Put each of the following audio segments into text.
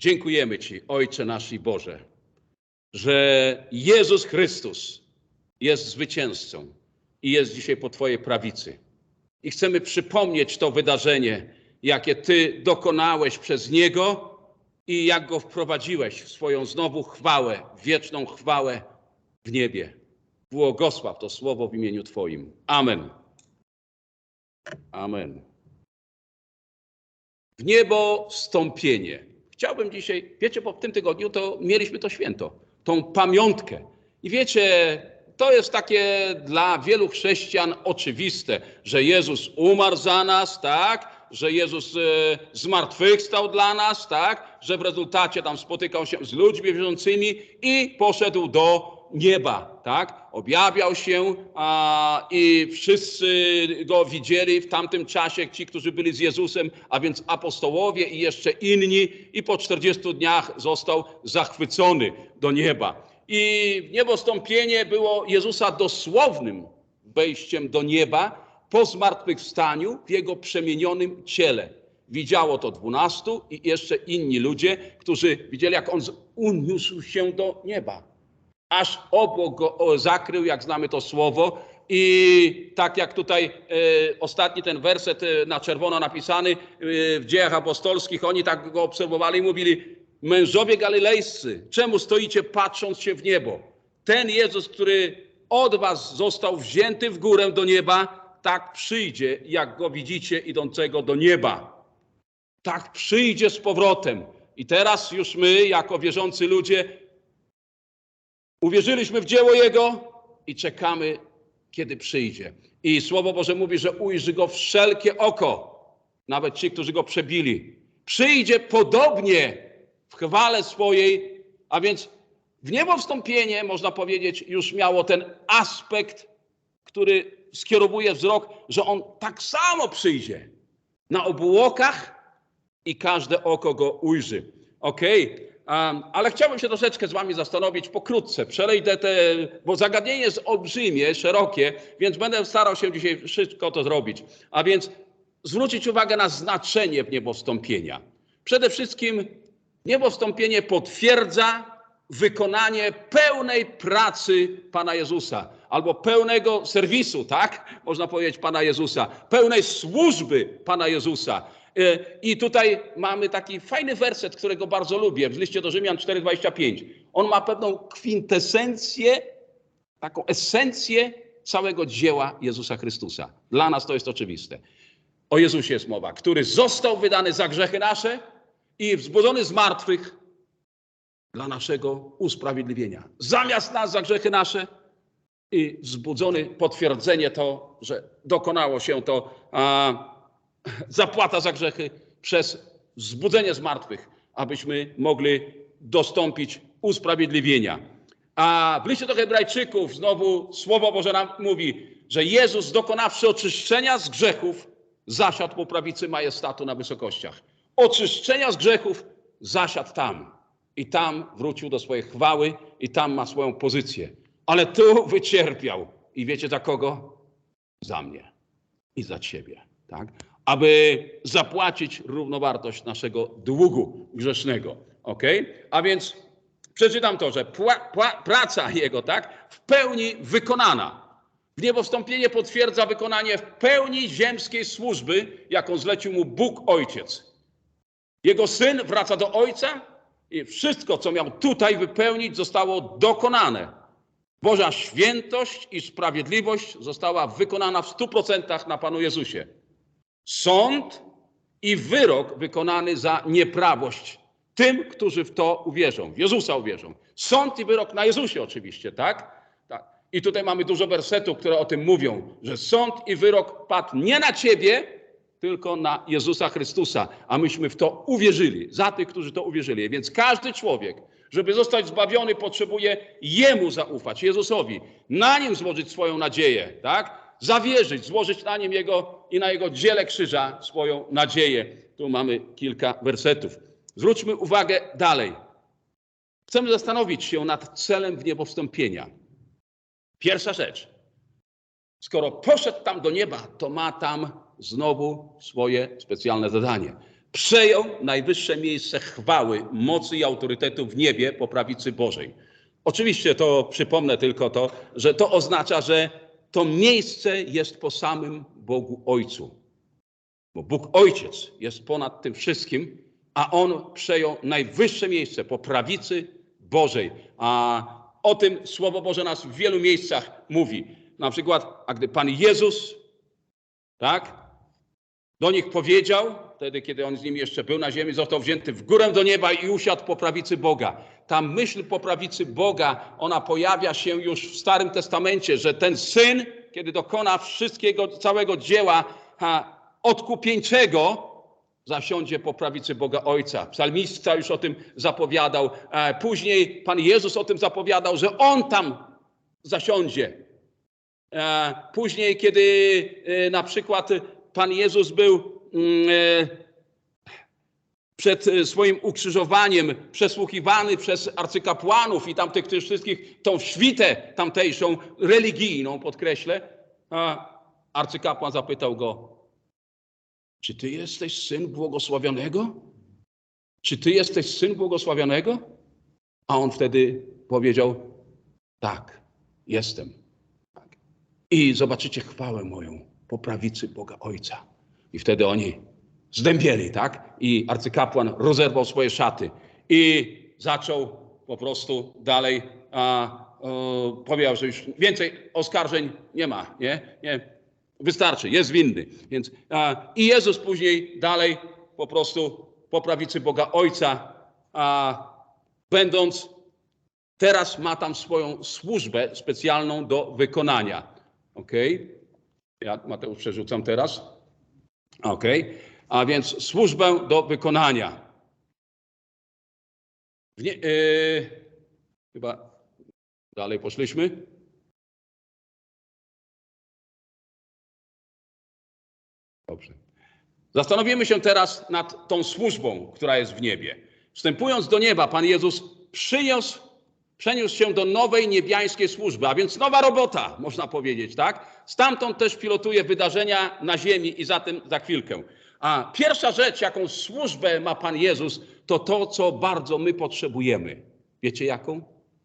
Dziękujemy Ci, Ojcze nasz i Boże, że Jezus Chrystus jest zwycięzcą i jest dzisiaj po Twojej prawicy. I chcemy przypomnieć to wydarzenie, jakie Ty dokonałeś przez Niego i jak Go wprowadziłeś w swoją znowu chwałę, wieczną chwałę w niebie. Błogosław to słowo w imieniu Twoim. Amen. Amen. W niebo wstąpienie. Chciałbym dzisiaj, wiecie, w tym tygodniu to mieliśmy to święto, tą pamiątkę. I wiecie, to jest takie dla wielu chrześcijan oczywiste, że Jezus umarł za nas, tak? Że Jezus e, zmartwychwstał dla nas, tak? Że w rezultacie tam spotykał się z ludźmi wierzącymi i poszedł do nieba, tak? Objawiał się a, i wszyscy go widzieli w tamtym czasie, ci, którzy byli z Jezusem, a więc apostołowie i jeszcze inni, i po 40 dniach został zachwycony do nieba. I niebostąpienie było Jezusa dosłownym wejściem do nieba po zmartwychwstaniu w jego przemienionym ciele. Widziało to dwunastu i jeszcze inni ludzie, którzy widzieli, jak on uniósł się do nieba. Aż obok go zakrył, jak znamy to słowo. I tak jak tutaj e, ostatni ten werset e, na czerwono napisany e, w dziejach apostolskich, oni tak go obserwowali i mówili, Mężowie galilejscy, czemu stoicie patrząc się w niebo? Ten Jezus, który od was został wzięty w górę do nieba, tak przyjdzie, jak go widzicie idącego do nieba. Tak przyjdzie z powrotem. I teraz już my, jako wierzący ludzie, uwierzyliśmy w dzieło Jego i czekamy, kiedy przyjdzie. I Słowo Boże mówi, że ujrzy go wszelkie oko, nawet ci, którzy go przebili. Przyjdzie podobnie w chwale swojej, a więc w niebo wstąpienie, można powiedzieć, już miało ten aspekt, który skierowuje wzrok, że on tak samo przyjdzie na obłokach i każde oko go ujrzy. Okej, okay. Ale chciałbym się troszeczkę z wami zastanowić pokrótce. Przejdę te, bo zagadnienie jest olbrzymie, szerokie, więc będę starał się dzisiaj wszystko to zrobić. A więc zwrócić uwagę na znaczenie w niebo wstąpienia. Przede wszystkim Niebo wstąpienie potwierdza wykonanie pełnej pracy Pana Jezusa, albo pełnego serwisu, tak? Można powiedzieć Pana Jezusa, pełnej służby Pana Jezusa. E, I tutaj mamy taki fajny werset, którego bardzo lubię, w liście do Rzymian 4,25. On ma pewną kwintesencję, taką esencję całego dzieła Jezusa Chrystusa. Dla nas to jest oczywiste. O Jezusie jest mowa, który został wydany za grzechy nasze, i wzbudzony z martwych dla naszego usprawiedliwienia. Zamiast nas za grzechy nasze i wzbudzony potwierdzenie to, że dokonało się to a, zapłata za grzechy przez wzbudzenie z martwych, abyśmy mogli dostąpić usprawiedliwienia. A w liście do Hebrajczyków znowu Słowo Boże nam mówi, że Jezus dokonawszy oczyszczenia z grzechów zasiadł po prawicy majestatu na wysokościach oczyszczenia z grzechów, zasiadł tam. I tam wrócił do swojej chwały, i tam ma swoją pozycję. Ale tu wycierpiał. I wiecie za kogo? Za mnie i za ciebie. Tak? Aby zapłacić równowartość naszego długu grzesznego. Ok? A więc przeczytam to, że praca jego, tak, w pełni wykonana. W niebo potwierdza wykonanie w pełni ziemskiej służby, jaką zlecił mu Bóg Ojciec. Jego syn wraca do ojca i wszystko, co miał tutaj wypełnić, zostało dokonane. Boża świętość i sprawiedliwość została wykonana w stu procentach na Panu Jezusie. Sąd i wyrok wykonany za nieprawość tym, którzy w to uwierzą, w Jezusa uwierzą. Sąd i wyrok na Jezusie oczywiście, tak? tak? I tutaj mamy dużo wersetów, które o tym mówią, że sąd i wyrok padł nie na ciebie, tylko na Jezusa Chrystusa, a myśmy w to uwierzyli, za tych, którzy to uwierzyli. Więc każdy człowiek, żeby zostać zbawiony, potrzebuje Jemu zaufać, Jezusowi, na Nim złożyć swoją nadzieję, tak? Zawierzyć, złożyć na Nim Jego i na Jego dziele krzyża swoją nadzieję. Tu mamy kilka wersetów. Zwróćmy uwagę dalej. Chcemy zastanowić się nad celem w niebo. Pierwsza rzecz. Skoro poszedł tam do nieba, to ma tam znowu swoje specjalne zadanie. Przejął najwyższe miejsce chwały, mocy i autorytetu w niebie po prawicy Bożej. Oczywiście to przypomnę tylko to, że to oznacza, że to miejsce jest po samym Bogu Ojcu. Bo Bóg Ojciec jest ponad tym wszystkim, a On przejął najwyższe miejsce po prawicy Bożej. A o tym Słowo Boże nas w wielu miejscach mówi. Na przykład, a gdy Pan Jezus, tak, do nich powiedział, wtedy kiedy On z nimi jeszcze był na ziemi, został wzięty w górę do nieba i usiadł po prawicy Boga. Ta myśl po prawicy Boga, ona pojawia się już w Starym Testamencie, że ten Syn, kiedy dokona wszystkiego, całego dzieła ha, odkupieńczego, zasiądzie po prawicy Boga Ojca. Psalmista już o tym zapowiadał. E, Później Pan Jezus o tym zapowiadał, że On tam zasiądzie. E, Później, kiedy e, na przykład Pan Jezus był przed e, swoim ukrzyżowaniem przesłuchiwany przez arcykapłanów i tamtych tych wszystkich, tą świtę tamtejszą, religijną podkreślę, a arcykapłan zapytał go, czy ty jesteś syn błogosławionego? Czy ty jesteś syn błogosławionego? A on wtedy powiedział, tak, jestem. I zobaczycie chwałę moją po prawicy Boga Ojca. I wtedy oni zdębieli, tak? I arcykapłan rozerwał swoje szaty i zaczął po prostu dalej, a, o, powiedział, że już więcej oskarżeń nie ma, nie? nie. Wystarczy, jest winny. Więc, a, I Jezus później dalej po prostu po prawicy Boga Ojca, a, będąc teraz ma tam swoją służbę specjalną do wykonania. Ok? Ja Mateusz przerzucam teraz. Ok. A więc służbę do wykonania. Nie, yy, chyba dalej poszliśmy. Dobrze. Zastanowimy się teraz nad tą służbą, która jest w niebie. Wstępując do nieba, Pan Jezus przyniósł, przeniósł się do nowej niebiańskiej służby, a więc nowa robota, można powiedzieć, tak? Stamtąd też pilotuje wydarzenia na ziemi i za tym za chwilkę. A pierwsza rzecz, jaką służbę ma Pan Jezus, to to, co bardzo my potrzebujemy. Wiecie jaką?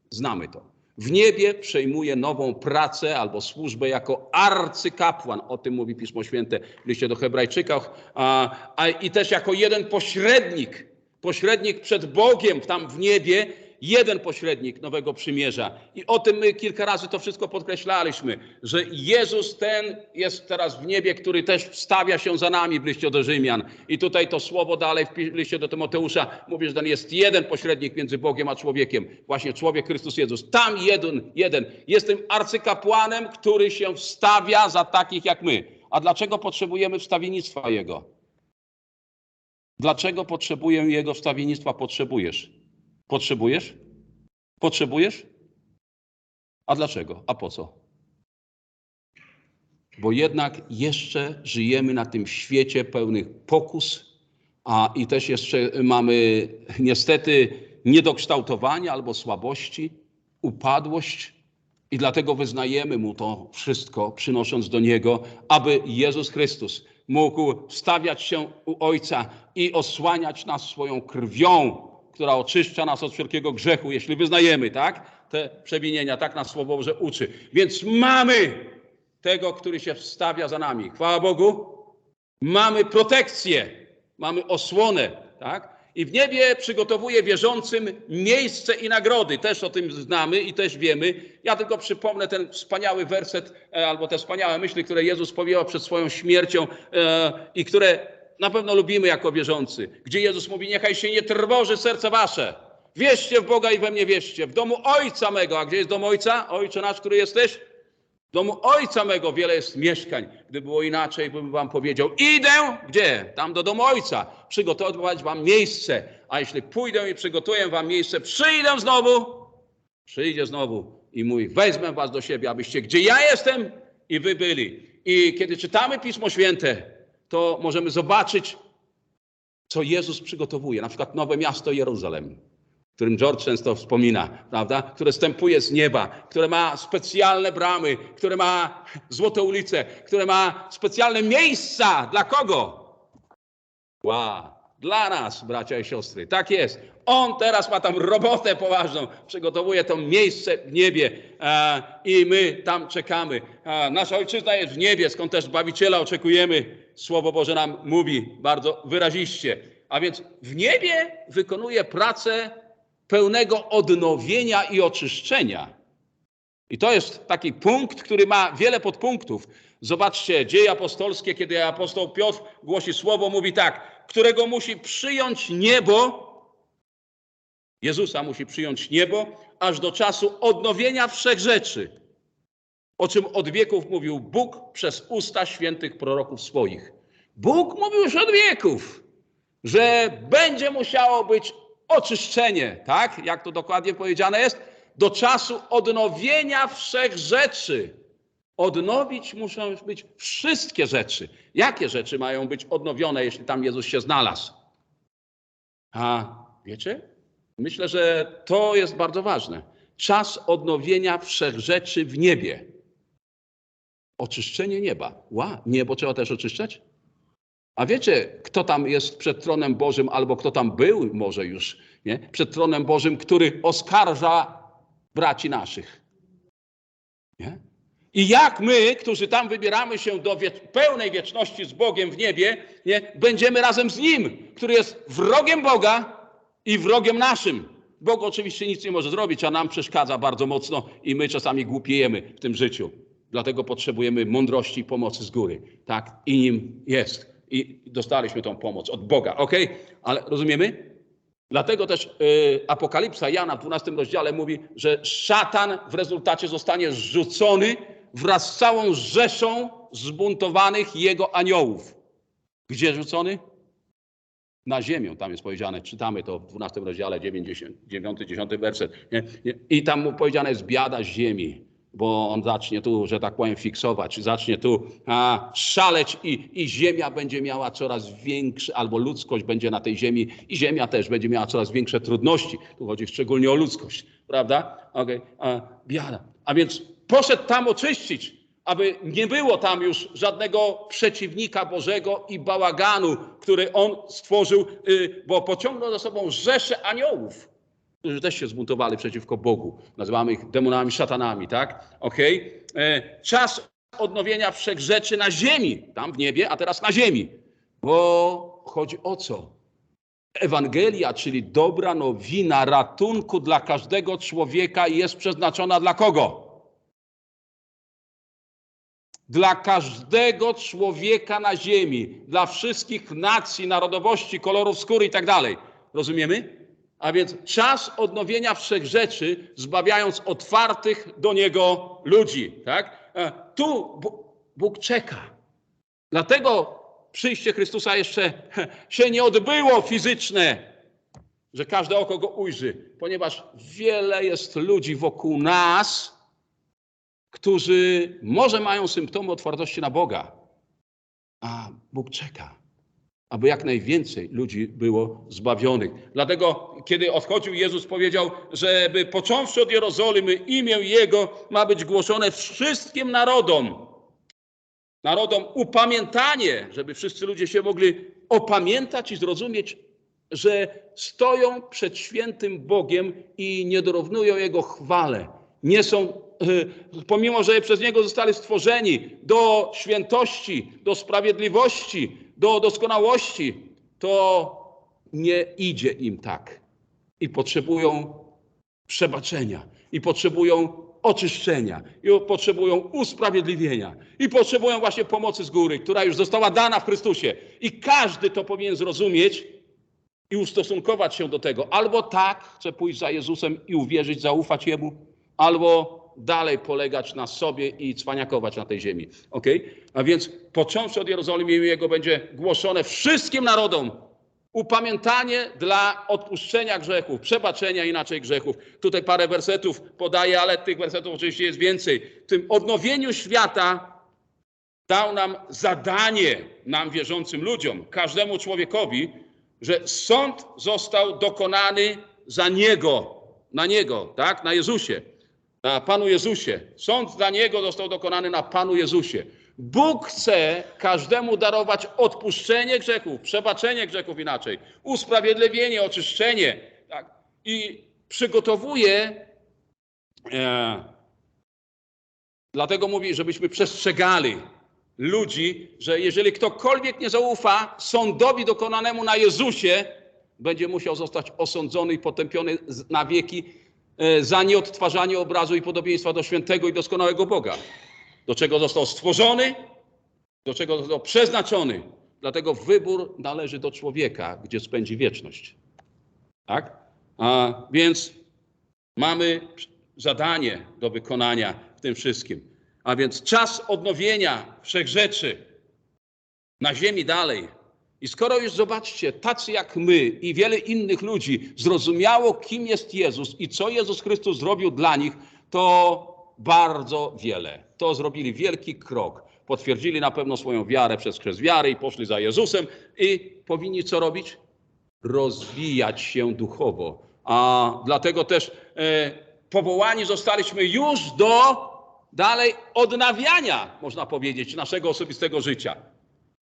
Znamy to. W niebie przejmuje nową pracę albo służbę jako arcykapłan. O tym mówi Pismo Święte w liście do Hebrajczyków. A, a, I też jako jeden pośrednik, pośrednik przed Bogiem tam w niebie, jeden pośrednik nowego przymierza. I o tym my kilka razy to wszystko podkreślaliśmy, że Jezus ten jest teraz w niebie, który też wstawia się za nami w liście do Rzymian. I tutaj to słowo dalej w liście do Tymoteusza mówi, że ten jest jeden pośrednik między Bogiem a człowiekiem. Właśnie człowiek Chrystus Jezus. Tam jeden, jeden. Jest tym arcykapłanem, który się wstawia za takich jak my. A dlaczego potrzebujemy wstawiennictwa Jego? Dlaczego potrzebuję Jego wstawiennictwa? Potrzebujesz. Potrzebujesz? Potrzebujesz? A dlaczego? A po co? Bo jednak jeszcze żyjemy na tym świecie pełnych pokus, a i też jeszcze mamy niestety niedokształtowanie albo słabości, upadłość i dlatego wyznajemy Mu to wszystko, przynosząc do Niego, aby Jezus Chrystus mógł stawiać się u Ojca i osłaniać nas swoją krwią, która oczyszcza nas od wszelkiego grzechu, jeśli wyznajemy, tak? Te przewinienia, tak nas Słowo Boże uczy. Więc mamy tego, który się wstawia za nami. Chwała Bogu. Mamy protekcję, mamy osłonę, tak? I w niebie przygotowuje wierzącym miejsce i nagrody. Też o tym znamy i też wiemy. Ja tylko przypomnę ten wspaniały werset, e, albo te wspaniałe myśli, które Jezus powiedział przed swoją śmiercią e, i które na pewno lubimy jako wierzący, gdzie Jezus mówi, niechaj się nie trwoży serce wasze. Wierzcie w Boga i we mnie wierzcie. W domu Ojca mego, a gdzie jest dom Ojca? Ojcze nasz, który jesteś? W domu Ojca mego wiele jest mieszkań. Gdyby było inaczej, bym wam powiedział, idę, gdzie? Tam do domu Ojca. Przygotować wam miejsce. A jeśli pójdę i przygotuję wam miejsce, przyjdę znowu, przyjdzie znowu i mówi, wezmę was do siebie, abyście gdzie ja jestem i wy byli. I kiedy czytamy Pismo Święte, to możemy zobaczyć, co Jezus przygotowuje. Na przykład nowe miasto Jeruzalem, o którym George często wspomina, prawda? Które stępuje z nieba, które ma specjalne bramy, które ma złote ulice, które ma specjalne miejsca. Dla kogo? Wow. Dla nas, bracia i siostry. Tak jest. On teraz ma tam robotę poważną, przygotowuje to miejsce w niebie e, i my tam czekamy. E, nasza ojczyzna jest w niebie, skąd też Zbawiciela oczekujemy. Słowo Boże nam mówi bardzo wyraziście. A więc w niebie wykonuje pracę pełnego odnowienia i oczyszczenia. I to jest taki punkt, który ma wiele podpunktów. Zobaczcie, dzieje apostolskie, kiedy apostoł Piotr głosi słowo, mówi tak, którego musi przyjąć niebo, Jezusa musi przyjąć niebo, aż do czasu odnowienia wszech rzeczy, o czym od wieków mówił Bóg przez usta świętych proroków swoich. Bóg mówił już od wieków, że będzie musiało być oczyszczenie, tak? Jak to dokładnie powiedziane jest? Do czasu odnowienia wszech rzeczy. Odnowić muszą być wszystkie rzeczy. Jakie rzeczy mają być odnowione, jeśli tam Jezus się znalazł? A wiecie? Myślę, że to jest bardzo ważne. Czas odnowienia wszech rzeczy w niebie. Oczyszczenie nieba. Ła, niebo trzeba też oczyszczać? A wiecie, kto tam jest przed tronem Bożym, albo kto tam był może już, nie? Przed tronem Bożym, który oskarża braci naszych. Nie? I jak my, którzy tam wybieramy się do pełnej wieczności z Bogiem w niebie, nie? będziemy razem z Nim, który jest wrogiem Boga i wrogiem naszym. Bóg oczywiście nic nie może zrobić, a nam przeszkadza bardzo mocno i my czasami głupiejemy w tym życiu. Dlatego potrzebujemy mądrości i pomocy z góry. Tak, i nim jest. I dostaliśmy tą pomoc od Boga, ok? Ale rozumiemy? Dlatego też y, Apokalipsa Jana w 12 rozdziale mówi, że szatan w rezultacie zostanie zrzucony wraz z całą rzeszą zbuntowanych jego aniołów. Gdzie rzucony? Na ziemię, tam jest powiedziane, czytamy to w 12 rozdziale, 90, 9, 10 werset. I tam mu powiedziane jest biada ziemi, bo on zacznie tu, że tak powiem, fiksować, zacznie tu a, szaleć i, i ziemia będzie miała coraz większe, albo ludzkość będzie na tej ziemi i ziemia też będzie miała coraz większe trudności. Tu chodzi szczególnie o ludzkość, prawda? Okay. biada. A więc poszedł tam oczyścić, aby nie było tam już żadnego przeciwnika Bożego i bałaganu, który on stworzył, y, bo pociągnął za sobą rzesze aniołów, którzy też się zbuntowali przeciwko Bogu. Nazywamy ich demonami, szatanami, tak? Okej? Okay? Czas odnowienia wszech rzeczy na ziemi, tam w niebie, a teraz na ziemi. Bo chodzi o co? Ewangelia, czyli dobra nowina ratunku dla każdego człowieka jest przeznaczona dla kogo? Dla każdego człowieka na ziemi, dla wszystkich nacji, narodowości, kolorów skóry i tak dalej. Rozumiemy? A więc czas odnowienia wszech rzeczy, zbawiając otwartych do Niego ludzi. Tak? Tu Bóg czeka. Dlatego przyjście Chrystusa jeszcze się nie odbyło fizyczne, że każde oko go ujrzy, ponieważ wiele jest ludzi wokół nas, którzy może mają symptomy otwartości na Boga, a Bóg czeka, aby jak najwięcej ludzi było zbawionych. Dlatego, kiedy odchodził, Jezus powiedział, żeby począwszy od Jerozolimy, imię Jego ma być głoszone wszystkim narodom. Narodom upamiętanie, żeby wszyscy ludzie się mogli opamiętać i zrozumieć, że stoją przed świętym Bogiem i nie dorównują Jego chwale. Nie są Y, pomimo że przez Niego zostali stworzeni do świętości, do sprawiedliwości, do doskonałości, to nie idzie im tak. I potrzebują przebaczenia, i potrzebują oczyszczenia, i potrzebują usprawiedliwienia, i potrzebują właśnie pomocy z góry, która już została dana w Chrystusie. I każdy to powinien zrozumieć i ustosunkować się do tego. Albo tak, chce pójść za Jezusem i uwierzyć, zaufać Jemu, albo dalej polegać na sobie i cwaniakować na tej ziemi. ok? A więc począwszy od Jerozolimy Jego będzie głoszone wszystkim narodom upamiętanie dla odpuszczenia grzechów, przebaczenia inaczej grzechów. Tutaj parę wersetów podaję, ale tych wersetów oczywiście jest więcej. W tym odnowieniu świata dał nam zadanie, nam wierzącym ludziom, każdemu człowiekowi, że sąd został dokonany za Niego, na Niego, tak, na Jezusie na Panu Jezusie. Sąd dla Niego został dokonany na Panu Jezusie. Bóg chce każdemu darować odpuszczenie grzechów, przebaczenie grzechów inaczej, usprawiedliwienie, oczyszczenie. Tak? I przygotowuje, e, dlatego mówi, żebyśmy przestrzegali ludzi, że jeżeli ktokolwiek nie zaufa sądowi dokonanemu na Jezusie, będzie musiał zostać osądzony i potępiony na wieki za nieodtwarzanie obrazu i podobieństwa do świętego i doskonałego Boga. Do czego został stworzony, do czego został przeznaczony. Dlatego wybór należy do człowieka, gdzie spędzi wieczność. Tak? A więc mamy zadanie do wykonania w tym wszystkim. A więc czas odnowienia wszechrzeczy na ziemi dalej. I skoro już zobaczcie, tacy jak my i wiele innych ludzi zrozumiało, kim jest Jezus i co Jezus Chrystus zrobił dla nich, to bardzo wiele. To zrobili wielki krok. Potwierdzili na pewno swoją wiarę przez chrzest wiary i poszli za Jezusem i powinni co robić? rozwijać się duchowo. A dlatego też e, powołani zostaliśmy już do dalej odnawiania, można powiedzieć, naszego osobistego życia.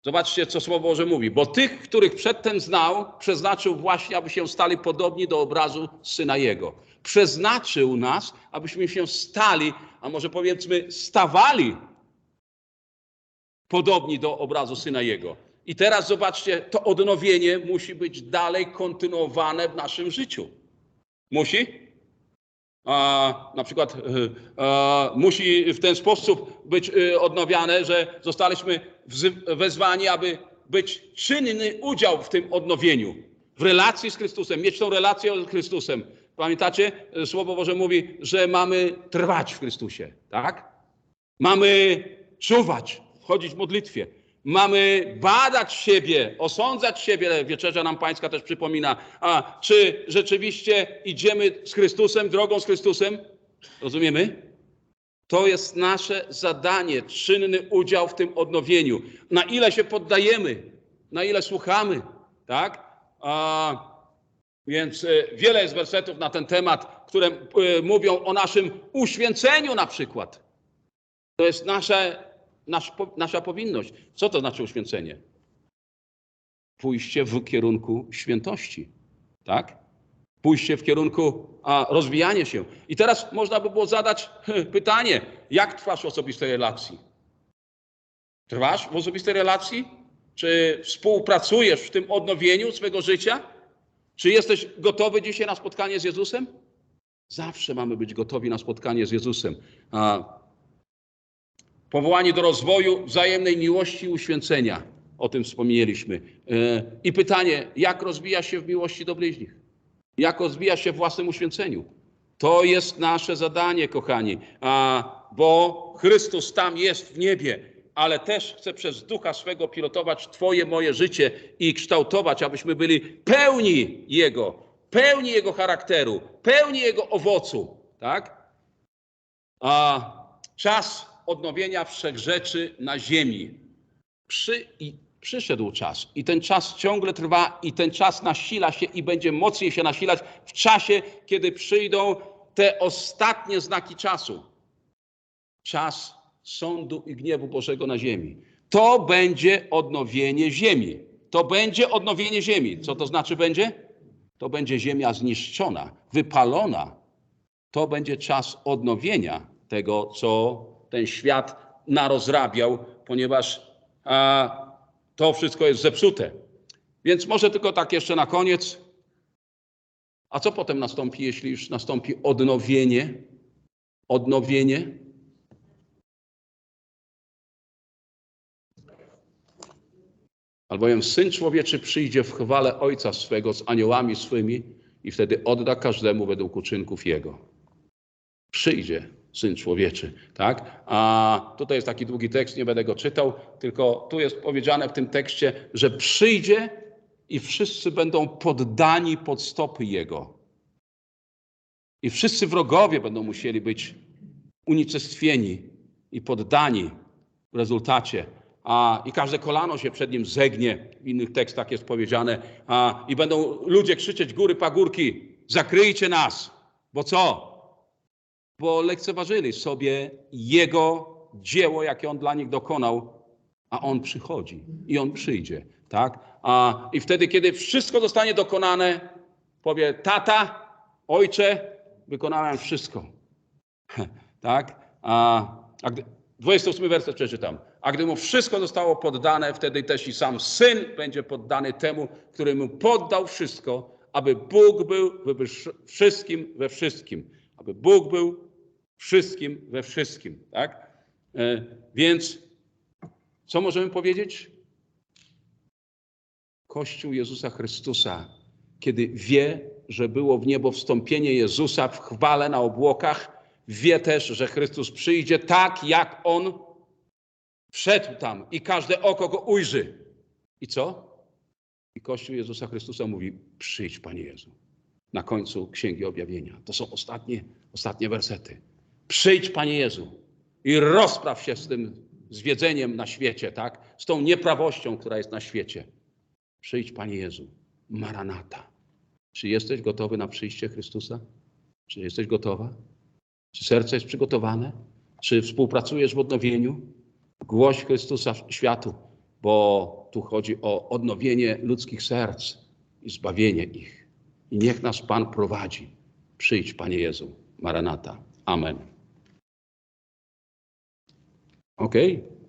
Zobaczcie, co Słowo Boże mówi. Bo tych, których przedtem znał, przeznaczył właśnie, aby się stali podobni do obrazu Syna Jego. Przeznaczył nas, abyśmy się stali, a może powiedzmy stawali podobni do obrazu Syna Jego. I teraz zobaczcie, to odnowienie musi być dalej kontynuowane w naszym życiu. Musi? A, na przykład e, e, musi w ten sposób być e, odnowiane, że zostaliśmy wezwani, aby być czynny udział w tym odnowieniu, w relacji z Chrystusem, mieć tą relację z Chrystusem. Pamiętacie, Słowo Boże mówi, że mamy trwać w Chrystusie, tak? Mamy czuwać, chodzić w modlitwie. Mamy badać siebie, osądzać siebie. Wieczerza nam Pańska też przypomina, a czy rzeczywiście idziemy z Chrystusem, drogą z Chrystusem? Rozumiemy? To jest nasze zadanie, czynny udział w tym odnowieniu. Na ile się poddajemy, na ile słuchamy, tak? A, więc e, wiele jest wersetów na ten temat, które e, mówią o naszym uświęceniu na przykład. To jest nasze, nasz, nasza powinność. Co to znaczy uświęcenie? Pójście w kierunku świętości, tak? Pójście w kierunku a, rozwijania się. I teraz można by było zadać hmm, pytanie, jak trwasz w osobistej relacji? Trwasz w osobistej relacji? Czy współpracujesz w tym odnowieniu swego życia? Czy jesteś gotowy dzisiaj na spotkanie z Jezusem? Zawsze mamy być gotowi na spotkanie z Jezusem. A, Powołanie do rozwoju wzajemnej miłości i uświęcenia. O tym wspomnieliśmy. E, I pytanie, jak rozwija się w miłości do bliźnich? Jak rozwija się w własnym uświęceniu? To jest nasze zadanie, kochani, a, bo Chrystus tam jest w niebie, ale też chce przez ducha swego pilotować Twoje, moje życie i kształtować, abyśmy byli pełni Jego, pełni Jego charakteru, pełni Jego owocu, tak? A czas odnowienia wszechrzeczy na ziemi. Przy, i przyszedł czas i ten czas ciągle trwa i ten czas nasila się i będzie mocniej się nasilać w czasie, kiedy przyjdą te ostatnie znaki czasu. Czas sądu i gniewu Bożego na ziemi. To będzie odnowienie ziemi. To będzie odnowienie ziemi. Co to znaczy będzie? To będzie ziemia zniszczona, wypalona, to będzie czas odnowienia tego, co ten świat narozrabiał, ponieważ a, to wszystko jest zepsute. Więc może tylko tak jeszcze na koniec. A co potem nastąpi, jeśli już nastąpi odnowienie? Odnowienie. Albowiem Syn Człowieczy przyjdzie w chwale Ojca swego z aniołami swymi i wtedy odda każdemu według uczynków Jego przyjdzie Syn Człowieczy, tak? A tutaj jest taki długi tekst, nie będę go czytał, tylko tu jest powiedziane w tym tekście, że przyjdzie i wszyscy będą poddani pod stopy Jego. I wszyscy wrogowie będą musieli być unicestwieni i poddani w rezultacie. A, I każde kolano się przed nim zegnie, w innych tekstach jest powiedziane, a, i będą ludzie krzyczeć góry pagórki, zakryjcie nas, bo co? Bo lekceważyli sobie Jego dzieło, jakie On dla nich dokonał, a On przychodzi i On przyjdzie, tak? A, I wtedy, kiedy wszystko zostanie dokonane, powie, tata, ojcze, wykonałem wszystko. tak? A, a gdy, 28 werset przeczytam. A gdy mu wszystko zostało poddane, wtedy też i sam syn będzie poddany temu, który mu poddał wszystko, aby Bóg był wszystkim we wszystkim. Aby Bóg był wszystkim we wszystkim. Tak? E, więc co możemy powiedzieć? Kościół Jezusa Chrystusa, kiedy wie, że było w niebo wstąpienie Jezusa w chwale na obłokach, wie też, że Chrystus przyjdzie tak, jak On wszedł tam i każde oko Go ujrzy. I co? I Kościół Jezusa Chrystusa mówi, przyjdź Panie Jezu. Na końcu Księgi Objawienia. To są ostatnie, ostatnie wersety. Przyjdź Panie Jezu i rozpraw się z tym zwiedzeniem na świecie, tak? Z tą nieprawością, która jest na świecie. Przyjdź Panie Jezu. Maranata. Czy jesteś gotowy na przyjście Chrystusa? Czy jesteś gotowa? Czy serce jest przygotowane? Czy współpracujesz w odnowieniu? Głoś Chrystusa światu, bo tu chodzi o odnowienie ludzkich serc i zbawienie ich. I niech nas Pan prowadzi. Przyjdź, Panie Jezu. Maranata. Amen. Okej? Okay?